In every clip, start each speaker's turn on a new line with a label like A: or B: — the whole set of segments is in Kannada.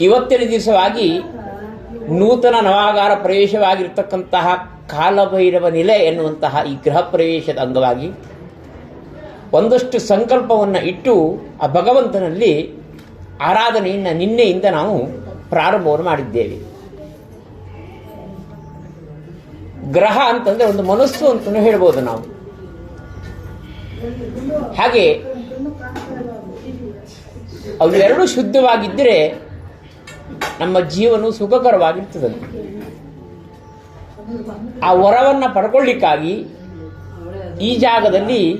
A: ಇವತ್ತಿನ ದಿವಸವಾಗಿ ನೂತನ ನವಾಗಾರ ಪ್ರವೇಶವಾಗಿರ್ತಕ್ಕಂತಹ ಕಾಲಭೈರವ ನೆಲೆ ಎನ್ನುವಂತಹ ಈ ಗೃಹ ಪ್ರವೇಶದ ಅಂಗವಾಗಿ ಒಂದಷ್ಟು ಸಂಕಲ್ಪವನ್ನು ಇಟ್ಟು ಆ ಭಗವಂತನಲ್ಲಿ ಆರಾಧನೆಯನ್ನು ನಿನ್ನೆಯಿಂದ ನಾವು ಪ್ರಾರಂಭವನ್ನು ಮಾಡಿದ್ದೇವೆ. ಗ್ರಹ ಅಂತಂದ್ರೆ ಒಂದು ಮನಸ್ಸು ಅಂತಲೂ ಹೇಳ್ಬೋದು ನಾವು. ಹಾಗೆ ಅವೆರಡೂ ಶುದ್ಧವಾಗಿದ್ದರೆ ನಮ್ಮ ಜೀವನ ಸುಖಕರವಾಗಿರ್ತದೆ. ಆ ವರವನ್ನು ಪಡ್ಕೊಳ್ಳಿಕ್ಕಾಗಿ ಈ ಜಾಗದಲ್ಲಿ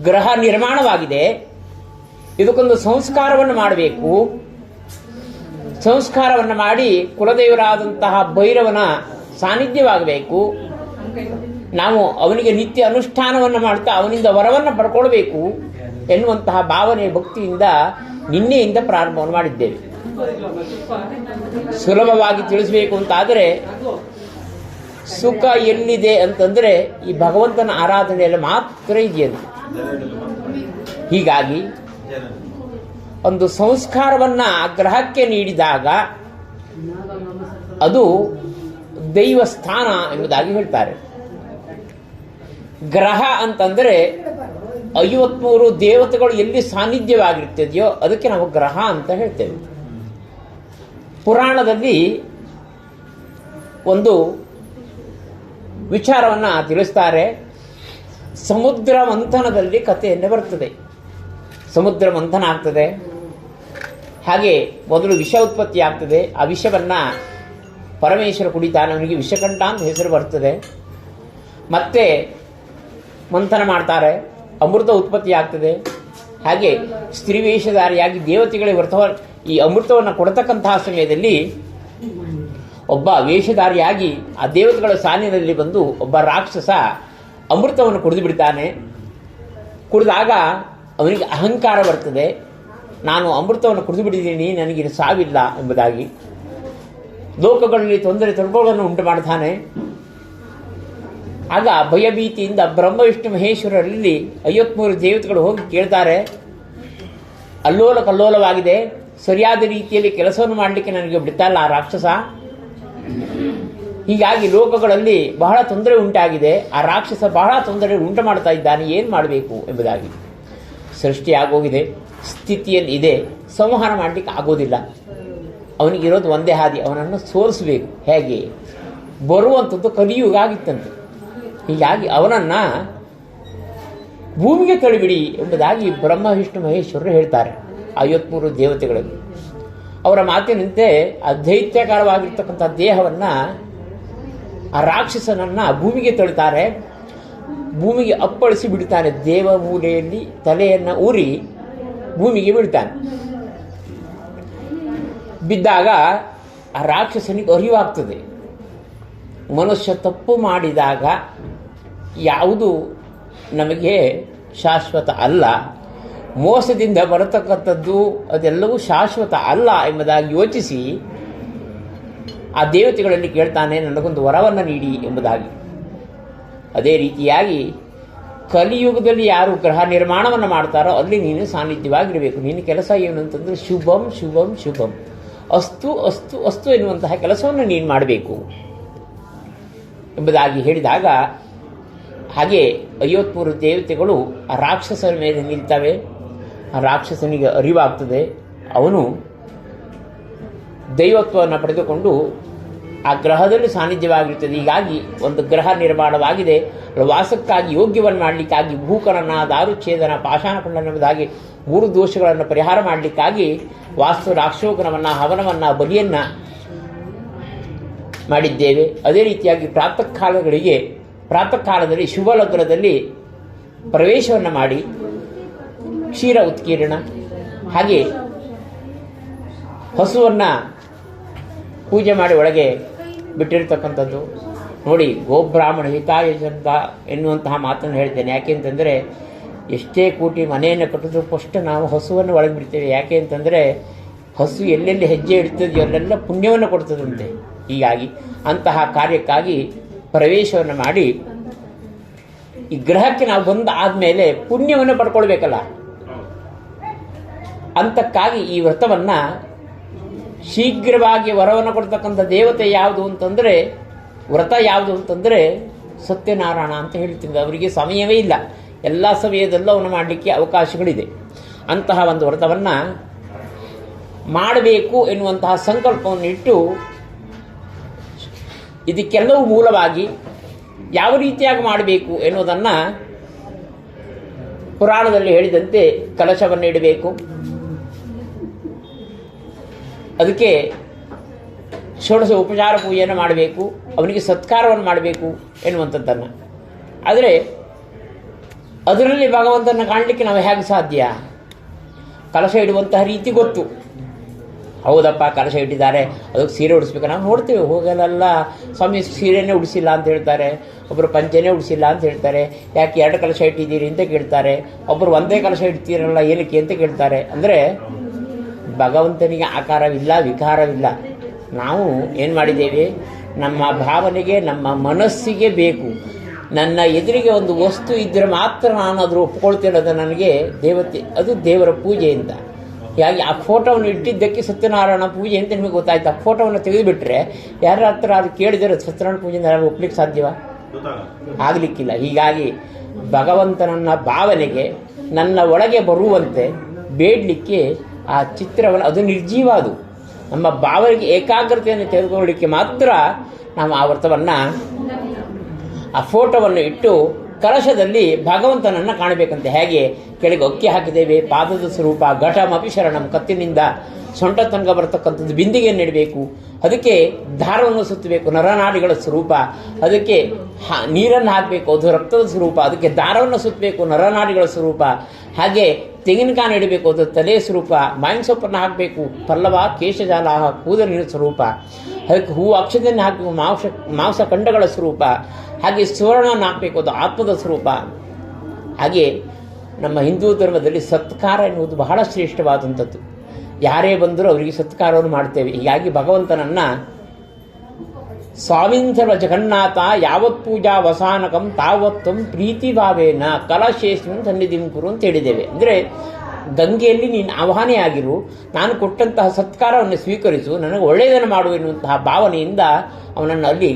A: ಗ್ರಹ ನಿರ್ಮಾಣವಾಗಿದೆ. ಇದಕ್ಕೊಂದು ಸಂಸ್ಕಾರವನ್ನು ಮಾಡಬೇಕು. ಸಂಸ್ಕಾರವನ್ನು ಮಾಡಿ ಕುಲದೇವರಾದಂತಹ ಭೈರವನ ಸಾನ್ನಿಧ್ಯವಾಗಬೇಕು. ನಾವು ಅವನಿಗೆ ನಿತ್ಯ ಅನುಷ್ಠಾನವನ್ನು ಮಾಡ್ತಾ ಅವನಿಂದ ವರವನ್ನು ಪಡ್ಕೊಳ್ಬೇಕು ಎನ್ನುವಂತಹ ಭಾವನೆ ಭಕ್ತಿಯಿಂದ ನಿನ್ನೆಯಿಂದ ಪ್ರಾರಂಭವನ್ನು ಮಾಡಿದ್ದೇವೆ. ಸುಲಭವಾಗಿ ತಿಳಿಸಬೇಕು ಅಂತಾದರೆ, ಸುಖ ಎಲ್ಲಿದೆ ಅಂತಂದ್ರೆ ಈ ಭಗವಂತನ ಆರಾಧನೆಯಲ್ಲಿ ಮಾತ್ರ ಇದೆಯಂತೆ. ಹೀಗಾಗಿ, ಒಂದು ಸಂಸ್ಕಾರವನ್ನ ಗ್ರಹಕ್ಕೆ ನೀಡಿದಾಗ ಅದು ದೈವ ಸ್ಥಾನ ಎಂಬುದಾಗಿ ಹೇಳ್ತಾರೆ. ಗ್ರಹ ಅಂತಂದ್ರೆ ಐವತ್ಮೂರು ದೇವತೆಗಳು ಎಲ್ಲಿ ಸಾನ್ನಿಧ್ಯವಾಗಿರ್ತದೆಯೋ ಅದಕ್ಕೆ ನಾವು ಗ್ರಹ ಅಂತ ಹೇಳ್ತೇವೆ. ಪುರಾಣದಲ್ಲಿ ಒಂದು ವಿಚಾರವನ್ನು ತಿಳಿಸ್ತಾರೆ. ಸಮುದ್ರ ಮಂಥನದಲ್ಲಿ ಕಥೆಯನ್ನು ಬರ್ತದೆ. ಸಮುದ್ರ ಮಂಥನ ಆಗ್ತದೆ. ಹಾಗೆ ಮೊದಲು ವಿಷ ಉತ್ಪತ್ತಿ ಆಗ್ತದೆ. ಆ ವಿಷವನ್ನು ಪರಮೇಶ್ವರ ಕುಡಿತಾನೆ ಅವನಿಗೆ ವಿಷಕಂಠ ಅಂತ ಹೆಸರು ಬರ್ತದೆ. ಮತ್ತೆ ಮಂಥನ ಮಾಡ್ತಾರೆ. ಅಮೃತ ಉತ್ಪತ್ತಿ ಆಗ್ತದೆ. ಹಾಗೆ ಸ್ತ್ರೀ ವೇಷಧಾರಿಯಾಗಿ ದೇವತೆಗಳಿಗೆ ವ್ರತವ ಈ ಅಮೃತವನ್ನು ಕೊಡತಕ್ಕಂತಹ ಸಮಯದಲ್ಲಿ ಒಬ್ಬ ವೇಷಧಾರಿಯಾಗಿ ಆ ದೇವತೆಗಳ ಸಾಲಿನಲ್ಲಿ ಬಂದು ಒಬ್ಬ ರಾಕ್ಷಸ ಅಮೃತವನ್ನು ಕುಡಿದು ಬಿಡ್ತಾನೆ. ಕುಡಿದಾಗ ಅವನಿಗೆ ಅಹಂಕಾರ ಬರ್ತದೆ. ನಾನು ಅಮೃತವನ್ನು ಕುಡಿದು ಬಿಡಿದ್ದೀನಿ ನನಗೆ ಇನ್ನು ಸಾವಿಲ್ಲ ಎಂಬುದಾಗಿ. ಲೋಕಗಳಲ್ಲಿ ತೊಂದರೆ ತೊಡಗಳನ್ನು ಉಂಟು ಮಾಡ್ತಾನೆ. ಆಗ ಭಯಭೀತಿಯಿಂದ ಬ್ರಹ್ಮ, ವಿಷ್ಣು, ಮಹೇಶ್ವರರಲ್ಲಿ ಐವತ್ಮೂರು ದೇವತೆಗಳು ಹೋಗಿ ಕೇಳ್ತಾರೆ. ಅಲ್ಲೋಲ ಕಲ್ಲೋಲವಾಗಿದೆ. ಸರಿಯಾದ ರೀತಿಯಲ್ಲಿ ಕೆಲಸವನ್ನು ಮಾಡಲಿಕ್ಕೆ ನನಗೆ ಬಿಡ್ತಲ್ಲ ಆ ರಾಕ್ಷಸ? ಹೀಗಾಗಿ ಲೋಕಗಳಲ್ಲಿ ಬಹಳ ತೊಂದರೆ ಉಂಟಾಗಿದೆ. ಆ ರಾಕ್ಷಸ ಬಹಳ ತೊಂದರೆ ಉಂಟು ಮಾಡ್ತಾ ಇದ್ದಾನೆ. ಏನು ಮಾಡಬೇಕು ಎಂಬುದಾಗಿ. ಸೃಷ್ಟಿ ಆಗೋಗಿದೆ. ಸ್ಥಿತಿಯಲ್ಲಿ ಇದೆ. ಸಂಹಾರ ಮಾಡಲಿಕ್ಕೆ ಆಗೋದಿಲ್ಲ. ಅವನಿಗಿರೋದು ಒಂದೇ ಹಾದಿ. ಅವನನ್ನು ಸೋಲಿಸಬೇಕು. ಹೇಗೆ? ಬರುವಂಥದ್ದು ಕಲಿಯುಗ ಆಗಿತ್ತಂತೆ ಹೀಗಾಗಿ ಅವನನ್ನು ಭೂಮಿಗೆ ತಳಿಬಿಡಿ ಎಂಬುದಾಗಿ ಬ್ರಹ್ಮ, ವಿಷ್ಣು, ಮಹೇಶ್ವರರು ಹೇಳ್ತಾರೆ. ಐವತ್ಮೂರು ದೇವತೆಗಳಲ್ಲಿ. ಅವರ ಮಾತಿನಂತೆ ಆ ದೇಹವನ್ನ ಆ ರಾಕ್ಷಸನನ್ನ ಭೂಮಿಗೆ ತಳ್ತಾರೆ ಭೂಮಿಗೆ ಅಪ್ಪಳಿಸಿ ಬಿಡ್ತಾನೆ. ದೇವ ಮೂಲೆಯಲ್ಲಿ ತಲೆಯನ್ನು ಊರಿ ಭೂಮಿಗೆ ಬಿಡ್ತಾನೆ ಬಿದ್ದಾಗ ಆ ರಾಕ್ಷಸನಿಗೆ ಅರಿವಾಗ್ತದೆ. ಮನುಷ್ಯ ತಪ್ಪು ಮಾಡಿದಾಗ ಯಾವುದು ನಮಗೆ ಶಾಶ್ವತ ಅಲ್ಲ. ಮೋಸದಿಂದ ಬರತಕ್ಕಂಥದ್ದು ಅದೆಲ್ಲವೂ ಶಾಶ್ವತ ಅಲ್ಲ ಎಂಬುದಾಗಿ ಯೋಚಿಸಿ ಆ ದೇವತೆಗಳಲ್ಲಿ ಕೇಳ್ತಾನೆ, ನನಗೊಂದು ವರವನ್ನು ನೀಡಿ ಎಂಬುದಾಗಿ. ಅದೇ ರೀತಿಯಾಗಿ ಕಲಿಯುಗದಲ್ಲಿ ಯಾರು ಗ್ರಹ ನಿರ್ಮಾಣವನ್ನು ಮಾಡ್ತಾರೋ ಅಲ್ಲಿ ನೀನು ಸಾನ್ನಿಧ್ಯವಾಗಿರಬೇಕು. ನಿನ್ನ ಕೆಲಸ ಏನು ಅಂತಂದ್ರೆ ಶುಭಂ ಶುಭಂ ಶುಭಂ. ಅಸ್ತು ಅಸ್ತು ಅಸ್ತು ಎನ್ನುವಂತಹ ಕೆಲಸವನ್ನು ನೀನು ಮಾಡಬೇಕು ಎಂಬುದಾಗಿ ಹೇಳಿದಾಗ, ಹಾಗೆ ಐವತ್ಮೂರು ದೇವತೆಗಳು ರಾಕ್ಷಸರ ಮೇಲೆ ನಿಲ್ತವೆ. ಆ ರಾಕ್ಷಸನಿಗೆ ಅರಿವಾಗ್ತದೆ. ಅವನು ದೈವತ್ವವನ್ನು ಪಡೆದುಕೊಂಡು ಆ ಗ್ರಹದಲ್ಲಿ ಸಾನ್ನಿಧ್ಯವಾಗಿರುತ್ತದೆ. ಹೀಗಾಗಿ ಒಂದು ಗ್ರಹ ನಿರ್ಮಾಣವಾಗಿದೆ. ವಾಸಕ್ಕಾಗಿ ಯೋಗ್ಯವನ್ನು ಮಾಡಲಿಕ್ಕಾಗಿ ಭೂಕರಣ ದಾರುಚ್ಛೇದನ ಎಂಬುದಾಗಿ ಮೂರು ದೋಷಗಳನ್ನು ಪರಿಹಾರ ಮಾಡಲಿಕ್ಕಾಗಿ ವಾಸ್ತು ರಾಕ್ಷೋಗನವನ್ನು ಹವನವನ್ನು, ಬಲಿಯನ್ನು ಮಾಡಿದ್ದೇವೆ. ಅದೇ ರೀತಿಯಾಗಿ ಪ್ರಾತಃ ಕಾಲಗಳಿಗೆ ಪ್ರಾತಃ ಕಾಲದಲ್ಲಿ ಶುಭ ಲಗ್ನದಲ್ಲಿ ಪ್ರವೇಶವನ್ನು ಮಾಡಿ ಕ್ಷೀರ ಉತ್ಕೀರ್ಣ. ಹಾಗೆ ಹಸುವನ್ನು ಪೂಜೆ ಮಾಡಿ ಒಳಗೆ ಬಿಟ್ಟಿರ್ತಕ್ಕಂಥದ್ದು. ನೋಡಿ, ಗೋಬ್ರಾಹ್ಮಣ ಹಿತಾಯಜಂತ ಎನ್ನುವಂತಹ ಮಾತನ್ನು ಹೇಳ್ತೇನೆ ಯಾಕೆ ಅಂತಂದರೆ, ಎಷ್ಟೇ ಕೂಟಿ ಮನೆಯನ್ನು ಕಟ್ಟಿದ್ರು ಫಸ್ಟ್ ನಾವು ಹಸುವನ್ನು ಒಳಗೆ ಬಿಡ್ತೇವೆ. ಯಾಕೆ ಅಂತಂದರೆ, ಹಸು ಎಲ್ಲೆಲ್ಲಿ ಹೆಜ್ಜೆ ಇಡ್ತದೆಯೋ ಅಲ್ಲೆಲ್ಲ ಪುಣ್ಯವನ್ನು ಕೊಡ್ತದಂತೆ. ಹೀಗಾಗಿ ಅಂತಹ ಕಾರ್ಯಕ್ಕಾಗಿ ಪ್ರವೇಶವನ್ನು ಮಾಡಿ ಈ ಗ್ರಹಕ್ಕೆ ನಾವು ಬಂದು ಆದಮೇಲೆ ಪುಣ್ಯವನ್ನು ಪಡ್ಕೊಳ್ಬೇಕಲ್ಲ. ಅಂತಕ್ಕಾಗಿ ಈ ವ್ರತವನ್ನ ಶೀಘ್ರವಾಗಿ ವರವನ್ನು ಕೊಡ್ತಕ್ಕಂಥ ದೇವತೆ ಯಾವುದು ಅಂತಂದರೆ, ವ್ರತ ಯಾವುದು ಅಂತಂದರೆ ಸತ್ಯನಾರಾಯಣ ಅಂತ ಹೇಳ್ತಿದ್ದ ಅವರಿಗೆ ಸಮಯವೇ ಇಲ್ಲ. ಎಲ್ಲ ಸಮಯದಲ್ಲೂ ಅವನು ಮಾಡಲಿಕ್ಕೆ ಅವಕಾಶಗಳಿದೆ. ಅಂತಹ ಒಂದು ವ್ರತವನ್ನು ಮಾಡಬೇಕು ಎನ್ನುವಂತಹ ಸಂಕಲ್ಪವನ್ನು ಇಟ್ಟು ಇದಕ್ಕೆಲ್ಲವೂ ಮೂಲವಾಗಿ ಯಾವ ರೀತಿಯಾಗಿ ಮಾಡಬೇಕು ಎನ್ನುವುದನ್ನು ಪುರಾಣದಲ್ಲಿ ಹೇಳಿದಂತೆ ಕಲಶವನ್ನು ಇಡಬೇಕು ಅದಕ್ಕೆ ಷೋಡಶ ಉಪಚಾರ ಪೂಜೆಯನ್ನು ಮಾಡಬೇಕು, ಅವನಿಗೆ ಸತ್ಕಾರವನ್ನು ಮಾಡಬೇಕು ಎನ್ನುವಂಥದ್ದನ್ನು. ಆದರೆ ಅದರಲ್ಲಿ ಭಗವಂತನ ಕಾಣಲಿಕ್ಕೆ ನಾವು ಹೇಗೆ ಸಾಧ್ಯ? ಕಲಶ ಇಡುವಂತಹ ರೀತಿ ಗೊತ್ತು. ಹೌದಪ್ಪ, ಕಲಶ ಇಟ್ಟಿದ್ದಾರೆ, ಅದಕ್ಕೆ ಸೀರೆ ಉಡಿಸ್ಬೇಕು. ನಾವು ನೋಡ್ತೇವೆ ಹೋಗಲ್ಲ ಸ್ವಾಮಿ ಸೀರೆನೇ ಉಡಿಸಿಲ್ಲ ಅಂತ ಹೇಳ್ತಾರೆ ಒಬ್ಬರು ಪಂಚೆನೇ ಉಡಿಸಿಲ್ಲ ಅಂತ ಹೇಳ್ತಾರೆ, ಯಾಕೆ ಎರಡು ಕಲಶ ಇಟ್ಟಿದ್ದೀರಿ ಅಂತ ಕೇಳ್ತಾರೆ ಒಬ್ಬರು ಒಂದೇ ಕಲಶ ಇಡ್ತೀರಲ್ಲ, ಏನಕ್ಕೆ ಅಂತ ಕೇಳ್ತಾರೆ. ಅಂದರೆ ಭಗವಂತನಿಗೆ ಆಕಾರವಿಲ್ಲ, ವಿಕಾರವಿಲ್ಲ. ನಾವು ಏನು ಮಾಡಿದ್ದೇವೆ? ನಮ್ಮ ಭಾವನೆಗೆ, ನಮ್ಮ ಮನಸ್ಸಿಗೆ ಬೇಕು. ನನ್ನ ಎದುರಿಗೆ ಒಂದು ವಸ್ತು ಇದ್ದರೆ ಮಾತ್ರ ನಾನು ಅದ್ರ ಒಪ್ಕೊಳ್ತಿರೋದು ನನಗೆ ದೇವತೆ, ಅದು ದೇವರ ಪೂಜೆ ಅಂತ. ಹೀಗಾಗಿ ಆ ಫೋಟೋವನ್ನು ಇಟ್ಟಿದ್ದಕ್ಕೆ ಸತ್ಯನಾರಾಯಣ ಪೂಜೆ ಅಂತ ನಿಮಗೆ ಗೊತ್ತಾಯ್ತು. ಆ ಫೋಟೋವನ್ನು ತೆಗೆದುಬಿಟ್ರೆ ಯಾರ ಹತ್ರ ಅದು ಕೇಳಿದರೆ ಸತ್ಯನಾರಾಯಣ ಪೂಜೆಯಿಂದ ಯಾರು ಒಪ್ಲಿಕ್ಕೆ ಸಾಧ್ಯವ? ಆಗಲಿಕ್ಕಿಲ್ಲ. ಹೀಗಾಗಿ ಭಗವಂತನನ್ನ ಭಾವನೆಗೆ, ನನ್ನ ಒಳಗೆ ಬರುವಂತೆ ಬೇಡಲಿಕ್ಕೆ ಆ ಚಿತ್ರವನ್ನು ಅದು ನಿರ್ಜೀವ ಅದು. ನಮ್ಮ ಭಾವನೆಗೆ ಏಕಾಗ್ರತೆಯನ್ನು ತೆಗೆದುಕೊಳ್ಳಲಿಕ್ಕೆ ಮಾತ್ರ ನಾವು ಆ ವ್ರತವನ್ನು, ಆ ಫೋಟೋವನ್ನು ಇಟ್ಟು ಕಲಶದಲ್ಲಿ ಭಗವಂತನನ್ನು ಕಾಣಬೇಕಂತೆ. ಹೇಗೆ? ಕೆಳಗೆ ಅಕ್ಕಿ ಹಾಕಿದ್ದೇವೆ, ಪಾದದ ಸ್ವರೂಪ ಘಟಮಪಿ ಶರಣಂ ಕತ್ತಿನಿಂದ ಸೊಂಟ ತನಕ ಬರತಕ್ಕಂಥದ್ದು ಬಿಂದಿಗೆಯನ್ನು ಇಡಬೇಕು ಅದಕ್ಕೆ ದಾರವನ್ನು ಸುತ್ತಬೇಕು, ನರನಾಡಿಗಳ ಸ್ವರೂಪ. ಅದಕ್ಕೆ ನೀರನ್ನು ಹಾಕಬೇಕು, ಅದು ರಕ್ತದ ಸ್ವರೂಪ. ಅದಕ್ಕೆ ದಾರವನ್ನು ಸುತ್ತಬೇಕು, ನರನಾಡಿಗಳ ಸ್ವರೂಪ. ಹಾಗೆ ತೆಂಗಿನಕಾಯಿ ಇಡಬೇಕು ಅದು ತಲೆ ಸ್ವರೂಪ, ಮಾವಿನ ಸೊಪ್ಪನ್ನು ಹಾಕಬೇಕು, ಪಲ್ಲವ, ಕೇಶಜಾಲ, ಕೂದಲಿನ ಸ್ವರೂಪ, ಅದಕ್ಕೆ ಹೂ ಅಕ್ಷತೆಯನ್ನು ಹಾಕಬೇಕು, ಮಾಂಸ ಮಾಂಸ ಖಂಡಗಳ ಸ್ವರೂಪ, ಹಾಗೆ ಸುವರ್ಣವನ್ನು ಹಾಕಬೇಕು, ಅದು ಆತ್ಮದ ಸ್ವರೂಪ. ಹಾಗೆ ನಮ್ಮ ಹಿಂದೂ ಧರ್ಮದಲ್ಲಿ ಸತ್ಕಾರ ಎನ್ನುವುದು ಬಹಳ ಶ್ರೇಷ್ಠವಾದಂಥದ್ದು. ಯಾರೇ ಬಂದರೂ ಅವರಿಗೆ ಸತ್ಕಾರವನ್ನು ಮಾಡ್ತೇವೆ. ಹೀಗಾಗಿ ಭಗವಂತನನ್ನು ಸ್ವಾಮೀಂದ್ರ ಜಗನ್ನಾಥ ಯಾವತ್ ಪೂಜಾ ವಸಾನಕಂ ತಾವತ್ತಂ ಪ್ರೀತಿ ಭಾವೇನ ಕಲಶೇಷನ್ ಸನ್ನಿಧಿಂ ಕುರು ಅಂತ ಹೇಳಿದ್ದೇವೆ. ಅಂದರೆ ಗಂಗೆಯಲ್ಲಿ ನೀನು ಆಹ್ವಾನೆಯಾಗಿರು ನಾನು ಕೊಟ್ಟಂತಹ ಸತ್ಕಾರವನ್ನು ಸ್ವೀಕರಿಸು, ನನಗೆ ಒಳ್ಳೆಯದನ್ನು ಮಾಡು ಎನ್ನುವಂತಹ ಭಾವನೆಯಿಂದ ಅವನನ್ನು ಅಲ್ಲಿ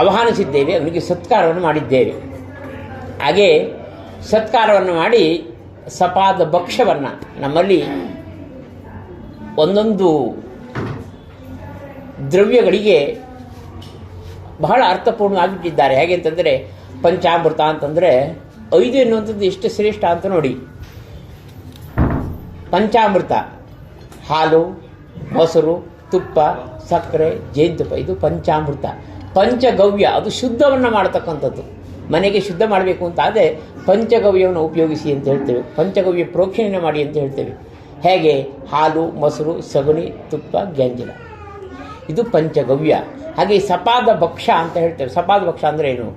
A: ಆಹ್ವಾನಿಸಿದ್ದೇವೆ, ಅವನಿಗೆ ಸತ್ಕಾರವನ್ನು ಮಾಡಿದ್ದೇವೆ. ಹಾಗೆ ಸತ್ಕಾರವನ್ನು ಮಾಡಿ ಸಪಾದ ಭಕ್ಷ್ಯವನ್ನು ನಮ್ಮಲ್ಲಿ ಒಂದೊಂದು ದ್ರವ್ಯಗಳಿಗೆ ಬಹಳ ಅರ್ಥಪೂರ್ಣವಾಗಿಟ್ಟಿದ್ದಾರೆ ಹೇಗೆ ಅಂತಂದರೆ, ಪಂಚಾಮೃತ ಅಂತಂದರೆ ಐದು ಎನ್ನುವಂಥದ್ದು ಎಷ್ಟು ಶ್ರೇಷ್ಠ ಅಂತ ನೋಡಿ. ಪಂಚಾಮೃತ, ಹಾಲು, ಮೊಸರು, ತುಪ್ಪ, ಸಕ್ಕರೆ, ಜೇನುತುಪ್ಪ, ಇದು ಪಂಚಾಮೃತ. ಪಂಚಗವ್ಯ, ಅದು ಶುದ್ಧವನ್ನು ಮಾಡತಕ್ಕಂಥದ್ದು. ಮನೆಗೆ ಶುದ್ಧ ಮಾಡಬೇಕು ಅಂತ ಆದರೆ ಪಂಚಗವ್ಯವನ್ನು ಉಪಯೋಗಿಸಿ ಅಂತ ಹೇಳ್ತೇವೆ. ಪಂಚಗವ್ಯ ಪ್ರೋಕ್ಷಣೆ ಮಾಡಿ ಅಂತ ಹೇಳ್ತೇವೆ. ಹೇಗೆ? ಹಾಲು, ಮೊಸರು, ಸಗಣಿ, ತುಪ್ಪ ಗ್ಯಾಂಜಲ ಇದು ಪಂಚಗವ್ಯ. ಹಾಗೆ ಸಪಾದ ಭಕ್ಷ್ಯ ಅಂತ ಹೇಳ್ತೇವೆ. ಸಪಾದ ಭಕ್ಷ್ಯ ಅಂದರೆ ಏನು?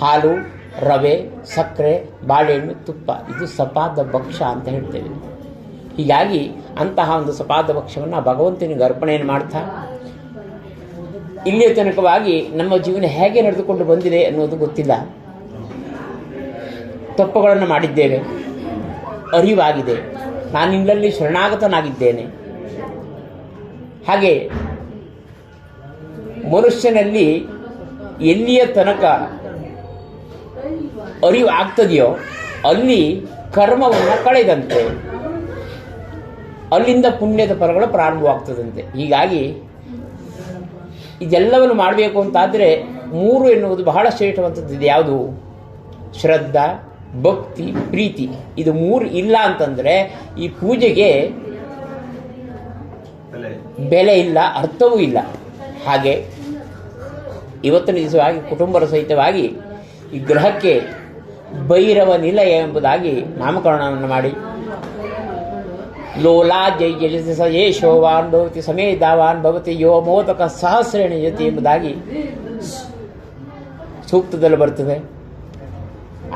A: ಹಾಲು, ರವೆ, ಸಕ್ಕರೆ, ಬಾಳೆಹಣ್ಣು, ತುಪ್ಪ. ಇದು ಸಪಾದ ಭಕ್ಷ್ಯ ಅಂತ ಹೇಳ್ತೇವೆ. ಹೀಗಾಗಿ ಅಂತಹ ಒಂದು ಸಪಾದ ಭಕ್ಷ್ಯವನ್ನು ಭಗವಂತನಿಗೆ ಅರ್ಪಣೆಯನ್ನು ಮಾಡ್ತಾ, ಇಲ್ಲಿಯ ತನಕವಾಗಿ ನಮ್ಮ ಜೀವನ ಹೇಗೆ ನಡೆದುಕೊಂಡು ಬಂದಿದೆ ಅನ್ನೋದು ಗೊತ್ತಿಲ್ಲ. ತಪ್ಪುಗಳನ್ನು ಮಾಡಿದ್ದೇವೆ. ಅರಿವಾಗಿದೆ. ನಾನು ನಿನ್ನಲ್ಲಿ ಶರಣಾಗತನಾಗಿದ್ದೇನೆ. ಹಾಗೆ ಮನುಷ್ಯನಲ್ಲಿ ಎಲ್ಲಿಯ ತನಕ ಅರಿವು ಆಗ್ತದೆಯೋ ಅಲ್ಲಿ ಕರ್ಮವನ್ನು ಕಳೆದಂತೆ ಅಲ್ಲಿಂದ ಪುಣ್ಯದ ಫಲಗಳು ಪ್ರಾರಂಭವಾಗ್ತದಂತೆ. ಹೀಗಾಗಿ ಇದೆಲ್ಲವನ್ನು ಮಾಡಬೇಕು ಅಂತಾದರೆ ಮೂರು ಎನ್ನುವುದು ಬಹಳ ಶ್ರೇಷ್ಠವಂಥದ್ದು ಇದು ಯಾವುದು? ಶ್ರದ್ಧಾ ಭಕ್ತಿ ಪ್ರೀತಿ. ಇದು ಮೂರು ಇಲ್ಲ ಅಂತಂದರೆ ಈ ಪೂಜೆಗೆ ಬೆಲೆ ಇಲ್ಲ ಅರ್ಥವೂ ಇಲ್ಲ. ಹಾಗೆ ಇವತ್ತಿನ ದಿವಸವಾಗಿ ಕುಟುಂಬರ ಸಹಿತವಾಗಿ ಈ ಗ್ರಹಕ್ಕೆ ಭೈರವ ನಿಲಯ ಎಂಬುದಾಗಿ ನಾಮಕರಣವನ್ನು ಮಾಡಿ. ಲೋಲಾ ಜೈ ಜಲಿತ ಸ ಯೇ ಶೋವಾನ್ ಭವತಿ ಸಮೇಧಾವಾನ್ ಭವತಿ ಯೋ ಮೋದಕ ಸಹಸ್ರೇಣಿ ಜೊತೆ ಎಂಬುದಾಗಿ ಸೂಕ್ತದಲ್ಲಿ ಬರ್ತದೆ.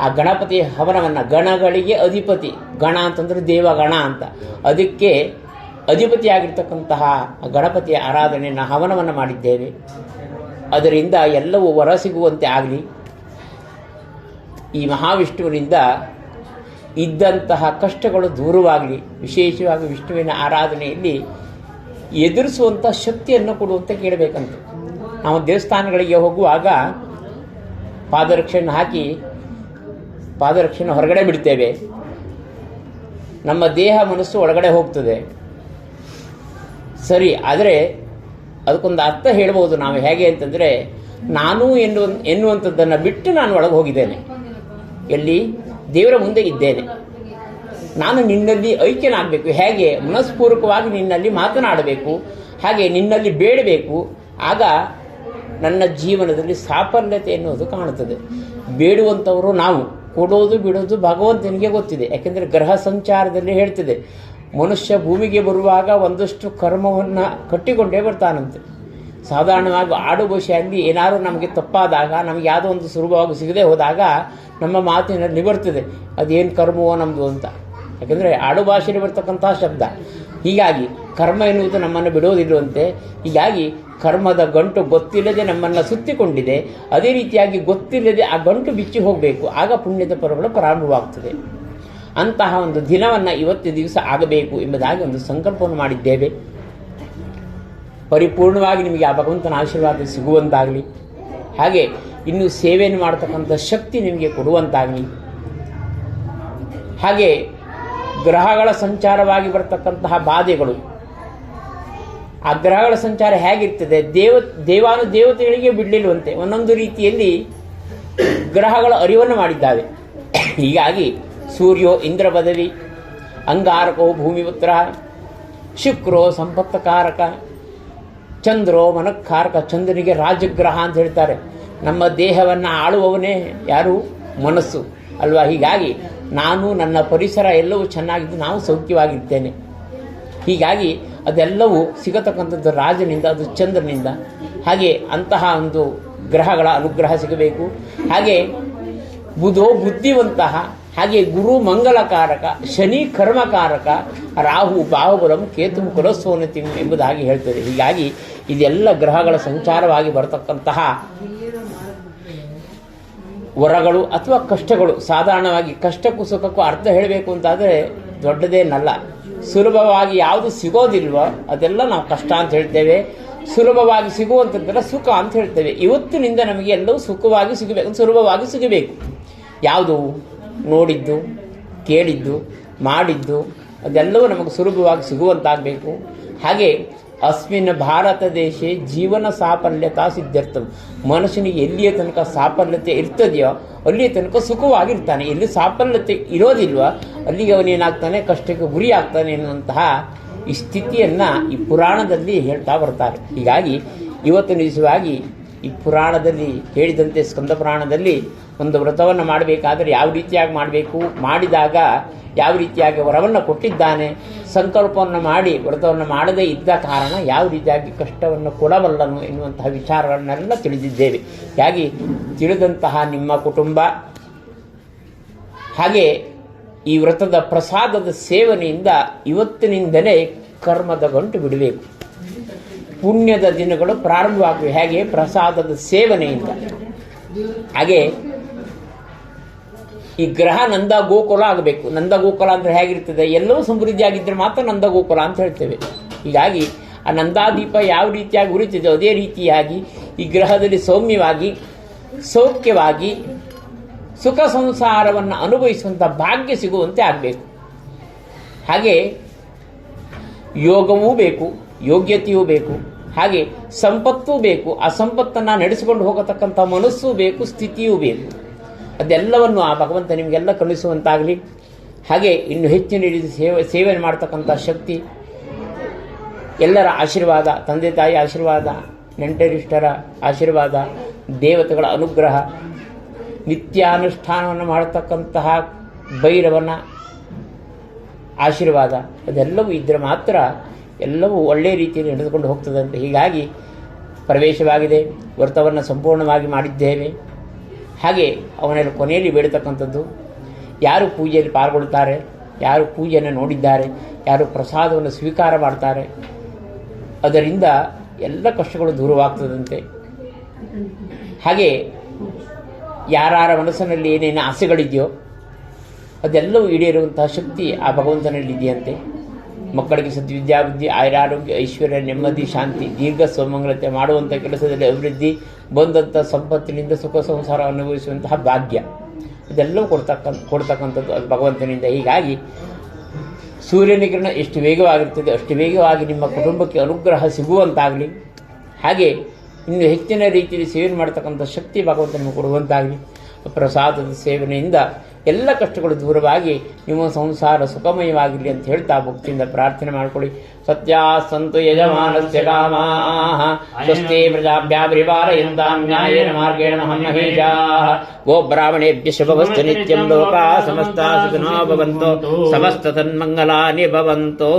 A: ಆ ಗಣಪತಿ ಹವನವನ್ನು ಗಣಗಳಿಗೆ ಅಧಿಪತಿ, ಗಣ ಅಂತಂದ್ರೆ ದೇವಗಣ ಅಂತ. ಅದಕ್ಕೆ ಅಧಿಪತಿಯಾಗಿರ್ತಕ್ಕಂತಹ ಗಣಪತಿಯ ಆರಾಧನೆಯನ್ನು ಹವನವನ್ನು ಮಾಡಿದ್ದೇವೆ. ಅದರಿಂದ ಎಲ್ಲವೂ ವರ ಸಿಗುವಂತೆ ಆಗಲಿ. ಈ ಮಹಾವಿಷ್ಣುವಿನಿಂದ ಇದ್ದಂತಹ ಕಷ್ಟಗಳು ದೂರವಾಗಲಿ. ವಿಶೇಷವಾಗಿ ವಿಷ್ಣುವಿನ ಆರಾಧನೆಯಲ್ಲಿ ಎದುರಿಸುವಂಥ ಶಕ್ತಿಯನ್ನು ಕೊಡುವಂತೆ ಕೇಳಬೇಕಂತ. ನಾವು ದೇವಸ್ಥಾನಗಳಿಗೆ ಹೋಗುವಾಗ ಪಾದರಕ್ಷೆಯನ್ನು ಹಾಕಿ ಪಾದರಕ್ಷೆಯನ್ನು ಹೊರಗಡೆ ಬಿಡ್ತೇವೆ. ನಮ್ಮ ದೇಹ ಮನಸ್ಸು ಒಳಗಡೆ ಹೋಗ್ತದೆ. ಸರಿ, ಆದರೆ ಅದಕ್ಕೊಂದು ಅರ್ಥ ಹೇಳಬಹುದು ನಾವು ಹೇಗೆ ಅಂತಂದರೆ ನಾನು ಎನ್ನುವ, ಎನ್ನುವಂಥದ್ದನ್ನು ಬಿಟ್ಟು ನಾನು ಒಳಗೆ ಹೋಗಿದ್ದೇನೆ. ಎಲ್ಲಿ? ದೇವರ ಮುಂದೆ ಇದ್ದೇನೆ. ನಾನು ನಿನ್ನಲ್ಲಿ ಐಕ್ಯನಾಗಬೇಕು. ಹೇಗೆ? ಮನಸ್ಪೂರ್ವಕವಾಗಿ ನಿನ್ನಲ್ಲಿ ಮಾತನಾಡಬೇಕು. ಹಾಗೆ ನಿನ್ನಲ್ಲಿ ಬೇಡಬೇಕು. ಆಗ ನನ್ನ ಜೀವನದಲ್ಲಿ ಸಾಫಲ್ಯತೆ ಎನ್ನುವುದು ಕಾಣುತ್ತದೆ. ಬೇಡುವಂಥವರು ನಾವು. ಕೊಡೋದು, ಬಿಡೋದು ಭಗವಂತನಿಗೆ ಗೊತ್ತಿದೆ. ಯಾಕೆಂದರೆ ಗ್ರಹ ಸಂಚಾರದಲ್ಲಿ ಹೇಳ್ತಿದೆ. ಮನುಷ್ಯ ಭೂಮಿಗೆ ಬರುವಾಗ ಒಂದಷ್ಟು ಕರ್ಮವನ್ನು ಕಟ್ಟಿಕೊಂಡೇ ಬರ್ತಾನಂತೆ. ಸಾಧಾರಣವಾಗಿ ಆಡು ಭಾಷೆಯಲ್ಲಿ ಏನಾದರೂ ನಮಗೆ ತಪ್ಪಾದಾಗ, ನಮಗೆ ಯಾವುದೋ ಒಂದು ಸುಲಭವಾಗಿ ಸಿಗದೆ ಹೋದಾಗ ನಮ್ಮ ಮಾತಿನಲ್ಲಿ ಬರ್ತದೆ ಅದೇನು ಕರ್ಮವೋ ನಮ್ಮದು ಅಂತ. ಯಾಕೆಂದರೆ ಆಡು ಭಾಷೆಯಲ್ಲಿ ಬರ್ತಕ್ಕಂಥ ಶಬ್ದ. ಹೀಗಾಗಿ ಕರ್ಮ ಎನ್ನುವುದು ನಮ್ಮನ್ನು ಬಿಡೋದಿಲ್ಲವಂತೆ ಹೀಗಾಗಿ ಕರ್ಮದ ಗಂಟು ಗೊತ್ತಿಲ್ಲದೆ ನಮ್ಮನ್ನು ಸುತ್ತಿಕೊಂಡಿದೆ. ಅದೇ ರೀತಿಯಾಗಿ ಗೊತ್ತಿಲ್ಲದೆ ಆ ಗಂಟು ಬಿಚ್ಚಿ ಹೋಗಬೇಕು. ಆಗ ಪುಣ್ಯದ ಪರ್ವಗಳು ಪ್ರಾರಂಭವಾಗ್ತದೆ. ಅಂತಹ ಒಂದು ದಿನವನ್ನು ಇವತ್ತು ದಿವಸ ಆಗಬೇಕು ಎಂಬುದಾಗಿ ಒಂದು ಸಂಕಲ್ಪವನ್ನು ಮಾಡಿದ್ದೇವೆ. ಪರಿಪೂರ್ಣವಾಗಿ ನಿಮಗೆ ಆ ಭಗವಂತನ ಆಶೀರ್ವಾದ ಸಿಗುವಂತಾಗಲಿ. ಹಾಗೆ ಇನ್ನು ಸೇವೆಯನ್ನು ಮಾಡತಕ್ಕಂಥ ಶಕ್ತಿ ನಿಮಗೆ ಕೊಡುವಂತಾಗಲಿ. ಹಾಗೆ ಗ್ರಹಗಳ ಸಂಚಾರವಾಗಿ ಬರತಕ್ಕಂತಹ ಬಾಧೆಗಳು. ಆ ಗ್ರಹಗಳ ಸಂಚಾರ ಹೇಗಿರ್ತದೆ? ದೇವ, ದೇವಾನು ದೇವತೆಗಳಿಗೆ ಬಿಡಲಿಲ್ಲವಂತೆ. ಒಂದೊಂದು ರೀತಿಯಲ್ಲಿ ಗ್ರಹಗಳ ಅರಿವನ್ನು ಮಾಡಿದ್ದಾವೆ. ಹೀಗಾಗಿ ಸೂರ್ಯೋ ಇಂದ್ರ ಪದವಿ, ಅಂಗಾರಕೋ ಭೂಮಿಪುತ್ರ ಶುಕ್ರೋ ಸಂಪತ್ತಕಾರಕ, ಚಂದ್ರೋ ಮನಃಕಾರಕ, ಚಂದ್ರನಿಗೆ ರಾಜಗ್ರಹ ಅಂತ ಹೇಳ್ತಾರೆ. ನಮ್ಮ ದೇಹವನ್ನು ಆಳುವವನೇ ಯಾರು? ಮನಸ್ಸು. ಅಲ್ವಾ? ಹೀಗಾಗಿ ನಾನು ನನ್ನ ಪರಿಸರ ಎಲ್ಲವೂ ಚೆನ್ನಾಗಿದ್ದು ನಾವು ಸೌಖ್ಯವಾಗಿದ್ದೇನೆ ಹೀಗಾಗಿ ಅದೆಲ್ಲವೂ ಸಿಗತಕ್ಕಂಥದ್ದು ರಾಜನಿಂದ, ಅದು ಚಂದ್ರನಿಂದ. ಹಾಗೆ ಅಂತಹ ಒಂದು ಗ್ರಹಗಳ ಅನುಗ್ರಹ ಸಿಗಬೇಕು. ಹಾಗೆ ಬುಧೋ ಬುದ್ಧಿವಂತಹ ಹಾಗೆ ಗುರು ಮಂಗಲಕಾರಕ ಶನಿ ಕರ್ಮಕಾರಕ, ರಾಹು ಬಾಹುಬಲಂ, ಕೇತು ಕುಲಸೋನತಿ ಎಂಬುದಾಗಿ ಹೇಳ್ತದೆ. ಹೀಗಾಗಿ ಇದೆಲ್ಲ ಗ್ರಹಗಳ ಸಂಚಾರವಾಗಿ ಬರತಕ್ಕಂತಹ ವರಗಳು ಅಥವಾ ಕಷ್ಟಗಳು. ಸಾಧಾರಣವಾಗಿ ಕಷ್ಟಕ್ಕೂ ಸುಖಕ್ಕೂ ಅರ್ಥ ಹೇಳಬೇಕು ಅಂತಾದರೆ ದೊಡ್ಡದೇನಲ್ಲ ಸುಲಭವಾಗಿ ಯಾವುದು ಸಿಗೋದಿಲ್ವೋ ಅದೆಲ್ಲ ನಾವು ಕಷ್ಟ ಅಂತ ಹೇಳ್ತೇವೆ. ಸುಲಭವಾಗಿ ಸಿಗುವಂಥದ್ದೆಲ್ಲ ಸುಖ ಅಂತ ಹೇಳ್ತೇವೆ. ಇವತ್ತಿನಿಂದ ನಮಗೆ ಎಲ್ಲವೂ ಸುಖವಾಗಿ ಸಿಗಬೇಕು, ಸುಲಭವಾಗಿ ಸಿಗಬೇಕು. ಯಾವುದು? ನೋಡಿದ್ದು, ಕೇಳಿದ್ದು, ಮಾಡಿದ್ದು, ಅದೆಲ್ಲವೂ ನಮಗೆ ಸುಲಭವಾಗಿ ಸಿಗುವಂತಾಗಬೇಕು. ಹಾಗೆ ಅಸ್ಮಿನ್ ಭಾರತ ದೇಶ ಜೀವನ ಸಾಫಲ್ಯತಾ ಸಿದ್ಧಿರ್ತವೆ ಮನುಷ್ಯನಿಗೆ ಎಲ್ಲಿಯ ತನಕ ಸಾಫಲ್ಯತೆ ಇರ್ತದೆಯೋ ಅಲ್ಲಿಯ ತನಕ ಸುಖವಾಗಿರ್ತಾನೆ. ಎಲ್ಲಿ ಸಾಫಲ್ಯತೆ ಇರೋದಿಲ್ವ ಅಲ್ಲಿಗೆ ಅವನೇನಾಗ್ತಾನೆ ಕಷ್ಟಕ್ಕೆ ಗುರಿ ಆಗ್ತಾನೆ ಎನ್ನುವಂತಹ ಈ ಸ್ಥಿತಿಯನ್ನು ಈ ಪುರಾಣದಲ್ಲಿ ಹೇಳ್ತಾ ಬರ್ತಾರೆ. ಹೀಗಾಗಿ ಇವತ್ತು ನಿಜವಾಗಿ ಈ ಪುರಾಣದಲ್ಲಿ ಹೇಳಿದಂತೆ ಸ್ಕಂದ ಪುರಾಣದಲ್ಲಿ ಒಂದು ವ್ರತವನ್ನು ಮಾಡಬೇಕಾದರೆ ಯಾವ ರೀತಿಯಾಗಿ ಮಾಡಬೇಕು? ಮಾಡಿದಾಗ ಯಾವ ರೀತಿಯಾಗಿ ವರವನ್ನು ಕೊಟ್ಟಿದ್ದಾನೆ? ಸಂಕಲ್ಪವನ್ನು ಮಾಡಿ ವ್ರತವನ್ನು ಮಾಡದೇ ಇದ್ದ ಕಾರಣ ಯಾವ ರೀತಿಯಾಗಿ ಕಷ್ಟವನ್ನು ಕೊಡಬಲ್ಲನು ಎನ್ನುವಂತಹ ವಿಚಾರಗಳನ್ನೆಲ್ಲ ತಿಳಿದಿದ್ದೇವೆ. ಹೀಗಾಗಿ ತಿಳಿದಂತಹ ನಿಮ್ಮ ಕುಟುಂಬ, ಹಾಗೆ ಈ ವ್ರತದ ಪ್ರಸಾದದ ಸೇವನೆಯಿಂದ ಇವತ್ತಿನಿಂದಲೇ ಕರ್ಮದ ಗಂಟು ಬಿಡಬೇಕು. ಪುಣ್ಯದ ದಿನಗಳು ಪ್ರಾರಂಭವಾಗ್ತವೆ ಹೇಗೆ? ಪ್ರಸಾದದ ಸೇವನೆಯಿಂದ. ಹಾಗೆ ಈ ಗ್ರಹ ನಂದ ಗೋಕುಲ ಆಗಬೇಕು. ನಂದ ಗೋಕುಲ ಅಂದರೆ ಹೇಗಿರ್ತದೆ? ಎಲ್ಲವೂ ಸಮೃದ್ಧಿಯಾಗಿದ್ದರೆ ಮಾತ್ರ ನಂದ ಗೋಕುಲ ಅಂತ ಹೇಳ್ತೇವೆ. ಹೀಗಾಗಿ ಆ ನಂದಾದೀಪ ಯಾವ ರೀತಿಯಾಗಿ ಉರಿತಿದೆ ಅದೇ ರೀತಿಯಾಗಿ ಈ ಗ್ರಹದಲ್ಲಿ ಸೌಮ್ಯವಾಗಿ, ಸೌಖ್ಯವಾಗಿ ಸುಖ ಸಂಸಾರವನ್ನು ಅನುಭವಿಸುವಂಥ ಭಾಗ್ಯ ಸಿಗುವಂತೆ ಆಗಬೇಕು. ಹಾಗೆ ಯೋಗವೂ ಬೇಕು. ಯೋಗ್ಯತೆಯೂ ಬೇಕು, ಹಾಗೆ ಸಂಪತ್ತೂ ಬೇಕು, ಆ ಸಂಪತ್ತನ್ನು ನಡೆಸಿಕೊಂಡು ಹೋಗತಕ್ಕಂಥ ಮನಸ್ಸೂ ಬೇಕು, ಸ್ಥಿತಿಯೂ ಬೇಕು. ಅದೆಲ್ಲವನ್ನು ಆ ಭಗವಂತ ನಿಮಗೆಲ್ಲ ಕಳುಹಿಸುವಂತಾಗಲಿ. ಹಾಗೆ ಇನ್ನು ಹೆಚ್ಚಿನ ರೀತಿ ಸೇವೆ ಸೇವೆ ಮಾಡ್ತಕ್ಕಂಥ ಶಕ್ತಿ, ಎಲ್ಲರ ಆಶೀರ್ವಾದ, ತಂದೆ ತಾಯಿ ಆಶೀರ್ವಾದ, ನೆಂಟರಿಷ್ಟರ ಆಶೀರ್ವಾದ, ದೇವತೆಗಳ ಅನುಗ್ರಹ, ನಿತ್ಯಾನುಷ್ಠಾನವನ್ನು ಮಾಡತಕ್ಕಂತಹ ಭೈರವನ ಆಶೀರ್ವಾದ, ಅದೆಲ್ಲವೂ ಇದ್ದರೆ ಮಾತ್ರ ಎಲ್ಲವೂ ಒಳ್ಳೆಯ ರೀತಿಯಲ್ಲಿ ನಡೆದುಕೊಂಡು ಹೋಗ್ತದೆ ಅಂತ ಹೀಗಾಗಿ ಪ್ರವೇಶವಾಗಿದೆ. ವ್ರತವನ್ನು ಸಂಪೂರ್ಣವಾಗಿ ಮಾಡಿದ್ದೇವೆ ಹಾಗೆ ಅವನಲ್ಲಿ ಕೊನೆಯಲ್ಲಿ ಬೇಡತಕ್ಕಂಥದ್ದು, ಯಾರು ಪೂಜೆಯಲ್ಲಿ ಪಾಲ್ಗೊಳ್ತಾರೆ ಯಾರು ಪೂಜೆಯನ್ನು ನೋಡಿದ್ದಾರೆ, ಯಾರು ಪ್ರಸಾದವನ್ನು ಸ್ವೀಕಾರ ಮಾಡ್ತಾರೆ, ಅದರಿಂದ ಎಲ್ಲ ಕಷ್ಟಗಳು ದೂರವಾಗ್ತದಂತೆ. ಹಾಗೆ ಯಾರ ಮನಸ್ಸಿನಲ್ಲಿ ಏನೇನು ಆಸೆಗಳಿದೆಯೋ ಅದೆಲ್ಲವೂ ಈಡೇರುವಂತಹ ಶಕ್ತಿ ಆ ಭಗವಂತನಲ್ಲಿ ಇದೆಯಂತೆ ಮಕ್ಕಳಿಗೆ ಸದ್ವಿದ್ಯಾ ವಿದ್ಯಾಭಿವೃದ್ಧಿ ಆಯುರಾರೋಗ್ಯ, ಐಶ್ವರ್ಯ, ನೆಮ್ಮದಿ, ಶಾಂತಿ, ದೀರ್ಘ ಸುಮಂಗಲತೆ ಮಾಡುವಂಥ ಕೆಲಸದಲ್ಲಿ ಅಭಿವೃದ್ಧಿ ಬಂದಂಥ ಸಂಪತ್ತಿನಿಂದ ಸುಖ ಸಂಸಾರ ಅನುಭವಿಸುವಂತಹ ಭಾಗ್ಯ. ಇದೆಲ್ಲವೂ ಕೊಡ್ತಕ್ಕಂಥ ಕೊಡ್ತಕ್ಕಂಥದ್ದು ಅದು ಭಗವಂತನಿಂದ. ಹೀಗಾಗಿ ಸೂರ್ಯನ ಕಿರಣ ಎಷ್ಟು ವೇಗವಾಗಿರ್ತದೆ, ಅಷ್ಟು ವೇಗವಾಗಿ ನಿಮ್ಮ ಕುಟುಂಬಕ್ಕೆ ಅನುಗ್ರಹ ಸಿಗುವಂತಾಗಲಿ. ಹಾಗೆ ಇನ್ನು ಹೆಚ್ಚಿನ ರೀತಿಯಲ್ಲಿ ಸೇವೆ ಮಾಡ್ತಕ್ಕಂಥ ಶಕ್ತಿ ಭಗವಂತ ನಿಮಗೆ ಕೊಡುವಂತಾಗಲಿ. ಪ್ರಸಾದದ ಸೇವನೆಯಿಂದ ಎಲ್ಲ ಕಷ್ಟಗಳು ದೂರವಾಗಿ ನಿಮ್ಮ ಸಂಸಾರ ಸುಖಮಯವಾಗಿರಲಿ ಅಂತ ಹೇಳ್ತಾ ಭಕ್ತಿಯಿಂದ ಪ್ರಾರ್ಥನೆ ಮಾಡಿಕೊಳ್ಳಿ. ಸತ್ಯ ಸಂತು ಯಜಮಾನಸ್ಯ ಕಾಮಾಹ. ಸ್ವಸ್ತಿ ಪ್ರಜಾಭ್ಯಾ ಪರಿಪಾಲಯಂತಾಂ ನ್ಯಾಯೇನ ಮಾರ್ಗೇಣ ಮಹೇಜಾ ಗೋ ಬ್ರಾಹ್ಮಣೇಭ್ಯ ಶುಭವಸ್ತು ನಿತ್ಯಂ ಲೋಕಾ ಸಮಸ್ತಾ ಸುಖಿನೋ ಭವಂತೋ. ಸಮಸ್ತ ತನ್ಮಂಗಲಾನಿ ಭವಂತು.